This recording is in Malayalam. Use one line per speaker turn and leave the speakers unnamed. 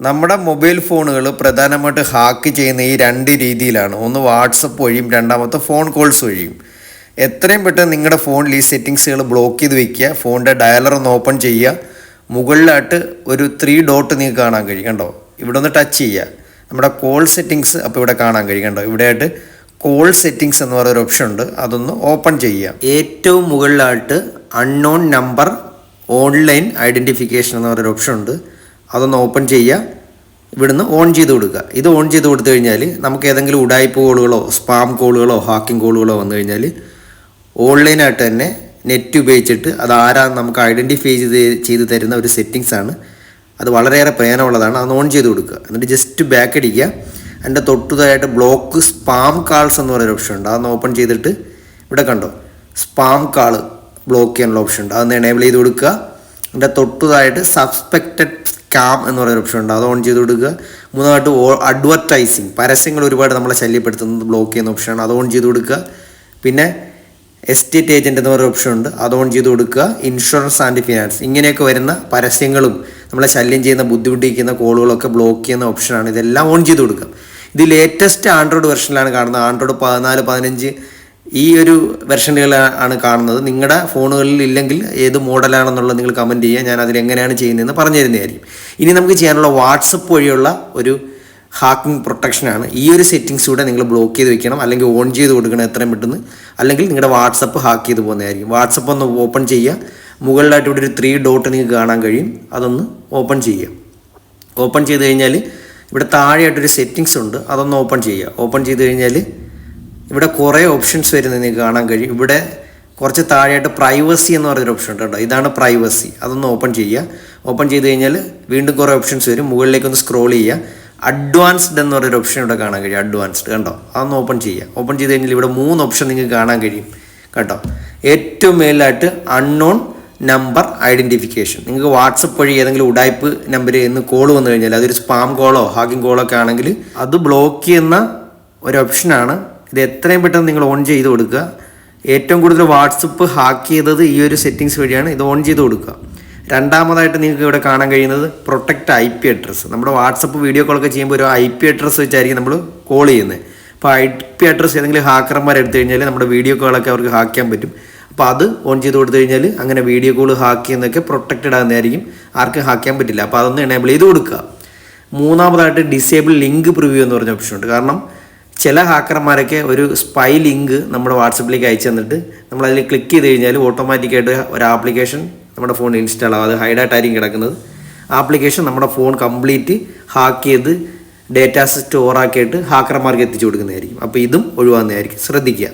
നമ്മുടെ മൊബൈൽ ഫോണുകൾ പ്രധാനമായിട്ട് ഹാക്ക് ചെയ്യുന്ന ഈ രണ്ട് രീതിയിലാണ്. ഒന്ന് വാട്സപ്പ് വഴിയും രണ്ടാമത്തെ ഫോൺ കോൾസ് വഴിയും. എത്രയും പെട്ടെന്ന് നിങ്ങളുടെ ഫോണിൽ ഈ സെറ്റിങ്സുകൾ ബ്ലോക്ക് ചെയ്ത് വെക്കുക ഫോണിന്റെ ഡയലർ ഒന്ന് ഓപ്പൺ ചെയ്യുക. മുകളിലായിട്ട് ഒരു ത്രീ ഡോട്ട് നിങ്ങൾക്ക് കാണാൻ കഴിയും കണ്ടോ? ഇവിടെ ഒന്ന് ടച്ച് ചെയ്യുക. നമ്മുടെ കോൾ സെറ്റിങ്സ് അപ്പോൾ ഇവിടെ കാണാൻ കഴിയും കണ്ടോ? ഇവിടെയായിട്ട് കോൾ സെറ്റിങ്സ് എന്ന് പറയുന്ന ഒരു ഓപ്ഷൻ ഉണ്ട്. അതൊന്ന് ഓപ്പൺ ചെയ്യുക. ഏറ്റവും മുകളിലായിട്ട് അൺനോൺ നമ്പർ ഓൺലൈൻ ഐഡന്റിഫിക്കേഷൻ എന്ന് പറയുന്ന ഒരു ഓപ്ഷൻ ഉണ്ട്. അതൊന്ന് ഓപ്പൺ ചെയ്യുക. ഇവിടുന്ന് ഓൺ ചെയ്ത് കൊടുക്കുക. ഇത് ഓൺ ചെയ്ത് കൊടുത്തു കഴിഞ്ഞാൽ നമുക്ക് ഏതെങ്കിലും ഉടായ്പ കോളുകളോ സ്പാം കോളുകളോ ഹാക്കിംഗ് കോളുകളോ വന്നു കഴിഞ്ഞാൽ ഓൺലൈനായിട്ട് തന്നെ നെറ്റ് ഉപയോഗിച്ചിട്ട് അത് ആരാണ് നമുക്ക് ഐഡന്റിഫൈ ചെയ്ത് ചെയ്ത് തരുന്ന ഒരു സെറ്റിങ്സ് ആണ്. അത് വളരെയേറെ പ്രയോജനമുള്ളതാണ്. അത് ഓൺ ചെയ്ത് കൊടുക്കുക. എന്നിട്ട് ജസ്റ്റ് ബാക്ക് അടിക്കുക. അതിന്റെ തൊട്ടുതായിട്ട് ബ്ലോക്ക് സ്പാം കാൾസ് എന്ന് പറയുന്ന ഓപ്ഷൻ ഉണ്ട്. അതൊന്ന് ഓപ്പൺ ചെയ്തിട്ട് ഇവിടെ കണ്ടോ? സ്പാം കാൾ ബ്ലോക്ക് ചെയ്യാനുള്ള ഓപ്ഷൻ ഉണ്ട്. അതൊന്ന് എനേബിൾ ചെയ്ത് കൊടുക്കുക. അതിന്റെ തൊട്ടുതായിട്ട് സബ്സ്പെക്റ്റഡ് സ്കാം എന്ന് പറയുന്ന ഓപ്ഷൻ ഉണ്ട്. അത് ഓൺ ചെയ്ത് കൊടുക്കുക മൂന്നാമത് അഡ്വർടൈസിങ് പരസ്യങ്ങൾ ഒരുപാട് നമ്മളെ ശല്യപ്പെടുത്തുന്നത് ബ്ലോക്ക് ചെയ്യുന്ന ഓപ്ഷനാണ് അത് ഓൺ ചെയ്ത് കൊടുക്കുക പിന്നെ എസ്റ്റേറ്റ് ഏജന്റ് എന്ന് പറയുന്ന ഓപ്ഷൻ ഉണ്ട്. അത് ഓൺ ചെയ്ത് കൊടുക്കുക ഇൻഷുറൻസ് ആൻഡ് ഫിനാൻസ് ഇങ്ങനെയൊക്കെ വരുന്ന പരസ്യങ്ങളും നമ്മളെ ശല്യം ചെയ്യുന്ന ബുദ്ധിമുട്ടിക്കുന്ന കോളുകളൊക്കെ ബ്ലോക്ക് ചെയ്യുന്ന ഓപ്ഷനാണ് ഇതെല്ലാം ഓൺ ചെയ്ത് കൊടുക്കുക ഇത് ലേറ്റസ്റ്റ് ആൻഡ്രോയിഡ് വെർഷനിലാണ് കാണുന്നത്. ആൻഡ്രോയിഡ് പതിനാല് പതിനഞ്ച് ഈ ഒരു വെർഷനുകളാണ് കാണുന്നത്. നിങ്ങളുടെ ഫോണുകളിൽ ഇല്ലെങ്കിൽ ഏത് മോഡലാണെന്നുള്ളത് നിങ്ങൾ കമന്റ് ചെയ്യുക. ഞാൻ അതിലെങ്ങനെയാണ് ചെയ്യുന്നതെന്ന് പറഞ്ഞു തരുന്നതായിരിക്കും ഇനി നമുക്ക് ചെയ്യാനുള്ള വാട്സപ്പ് വഴിയുള്ള ഒരു ഹാക്കിംഗ് പ്രൊട്ടക്ഷനാണ്. ഈ ഒരു സെറ്റിങ്സ് കൂടെ നിങ്ങൾ ബ്ലോക്ക് ചെയ്ത് വെക്കണം. അല്ലെങ്കിൽ ഓൺ ചെയ്ത് കൊടുക്കണം എത്രയും പെട്ടെന്ന്. അല്ലെങ്കിൽ നിങ്ങളുടെ വാട്സപ്പ് ഹാക്ക് ചെയ്ത് പോകുന്നതായിരിക്കും. വാട്സപ്പ് ഒന്ന് ഓപ്പൺ ചെയ്യുക. മുകളിലായിട്ട് ഇവിടെ ഒരു ത്രീ ഡോട്ട് നിങ്ങൾക്ക് കാണാൻ കഴിയും. അതൊന്ന് ഓപ്പൺ ചെയ്യുക. ഓപ്പൺ ചെയ്ത് കഴിഞ്ഞാൽ ഇവിടെ താഴെയായിട്ടൊരു സെറ്റിങ്സ് ഉണ്ട്. അതൊന്ന് ഓപ്പൺ ചെയ്യുക. ഓപ്പൺ ചെയ്ത് കഴിഞ്ഞാൽ ഇവിടെ കുറേ ഓപ്ഷൻസ് വരുന്നത് നിങ്ങൾക്ക് കാണാൻ കഴിയും. ഇവിടെ കുറച്ച് താഴെയായിട്ട് പ്രൈവസി എന്ന് പറയുന്നൊരു ഓപ്ഷൻ ഉണ്ട് കേട്ടോ. ഇതാണ് പ്രൈവസി അതൊന്ന് ഓപ്പൺ ചെയ്യുക. ഓപ്പൺ ചെയ്ത് കഴിഞ്ഞാൽ വീണ്ടും കുറേ ഓപ്ഷൻസ് വരും. മുകളിലേക്ക് ഒന്ന് സ്ക്രോൾ ചെയ്യുക. അഡ്വാൻസ്ഡ് എന്ന് പറയുന്ന ഓപ്ഷൻ ഇവിടെ കാണാൻ കഴിയും. അഡ്വാൻസ്ഡ് കണ്ടോ? അതൊന്ന് ഓപ്പൺ ചെയ്യുക. ഓപ്പൺ ചെയ്ത് കഴിഞ്ഞാൽ ഇവിടെ മൂന്ന് ഓപ്ഷൻ നിങ്ങൾക്ക് കാണാൻ കഴിയും. കേട്ടോ ഏറ്റവും മേലായിട്ട് അൺനോൺ നമ്പർ ഐഡന്റിഫിക്കേഷൻ നിങ്ങൾക്ക് വാട്സപ്പ് വഴി ഏതെങ്കിലും ഉടായ്പ് നമ്പറിൽ നിന്ന് കോൾ വന്നു കഴിഞ്ഞാൽ അതൊരു സ്പാം കോളോ ഹാക്കിംഗ് കോളോ ഒക്കെ ആണെങ്കിൽ അത് ബ്ലോക്ക് ചെയ്യുന്ന ഒരു ഓപ്ഷനാണ് ഇത് എത്രയും പെട്ടെന്ന് നിങ്ങൾ ഓൺ ചെയ്ത് കൊടുക്കുക. ഏറ്റവും കൂടുതൽ വാട്സപ്പ് ഹാക്ക് ചെയ്തത് ഈ ഒരു സെറ്റിങ്സ് വഴിയാണ്. ഇത് ഓൺ ചെയ്ത് കൊടുക്കുക. രണ്ടാമതായിട്ട് നിങ്ങൾക്ക് ഇവിടെ കാണാൻ കഴിയുന്നത് പ്രൊട്ടക്റ്റ് ഐ പി അഡ്രസ്സ് നമ്മുടെ വാട്സപ്പ് വീഡിയോ കോളൊക്കെ ചെയ്യുമ്പോൾ ഒരു ഐ പി അഡ്രസ്സ് വെച്ചായിരിക്കും നമ്മൾ കോൾ ചെയ്യുന്നത്. അപ്പോൾ ഐ പി അഡ്രസ്സ് ഏതെങ്കിലും ഹാക്കർമാർ എടുത്തു കഴിഞ്ഞാൽ നമ്മുടെ വീഡിയോ കോളൊക്കെ അവർക്ക് ഹാക്ക് ചെയ്യാൻ പറ്റും. അപ്പോൾ അത് ഓൺ ചെയ്ത് കൊടുത്തു കഴിഞ്ഞാൽ അങ്ങനെ വീഡിയോ കോൾ ഹാക്ക് ചെയ്യുന്നതൊക്കെ പ്രൊട്ടക്റ്റഡ് ആകുന്നതായിരിക്കും. ആർക്കും ഹാക്ക് ചെയ്യാൻ പറ്റില്ല. അപ്പോൾ അതൊന്ന് എനേബിൾ ചെയ്ത് കൊടുക്കുക. മൂന്നാമതായിട്ട് ഡിസേബിൾ ലിങ്ക് പ്രിവ്യൂ എന്ന് പറഞ്ഞ ഓപ്ഷൻ ഉണ്ട്. കാരണം ചില ഹാക്കർമാരൊക്കെ ഒരു സ്പൈ ലിങ്ക് നമ്മുടെ വാട്സപ്പിലേക്ക് അയച്ചു തന്നിട്ട് നമ്മൾ അതിൽ ക്ലിക്ക് ചെയ്ത് കഴിഞ്ഞാൽ ഓട്ടോമാറ്റിക്കായിട്ട് ഒരു ആപ്ലിക്കേഷൻ നമ്മുടെ ഫോൺ ഇൻസ്റ്റാൾ ആവും. അത് ഹൈഡായിട്ടായിരിക്കും കിടക്കുന്നത്. ആപ്ലിക്കേഷൻ നമ്മുടെ ഫോൺ കംപ്ലീറ്റ് ഹാക്ക് ചെയ്ത് ഡേറ്റാസ് സ്റ്റോറാക്കിയിട്ട് ഹാക്കർമാർക്ക് എത്തിച്ചു കൊടുക്കുന്നതായിരിക്കും. അപ്പോൾ ഇതും ഒഴിവാകുന്നതായിരിക്കും. ശ്രദ്ധിക്കുക.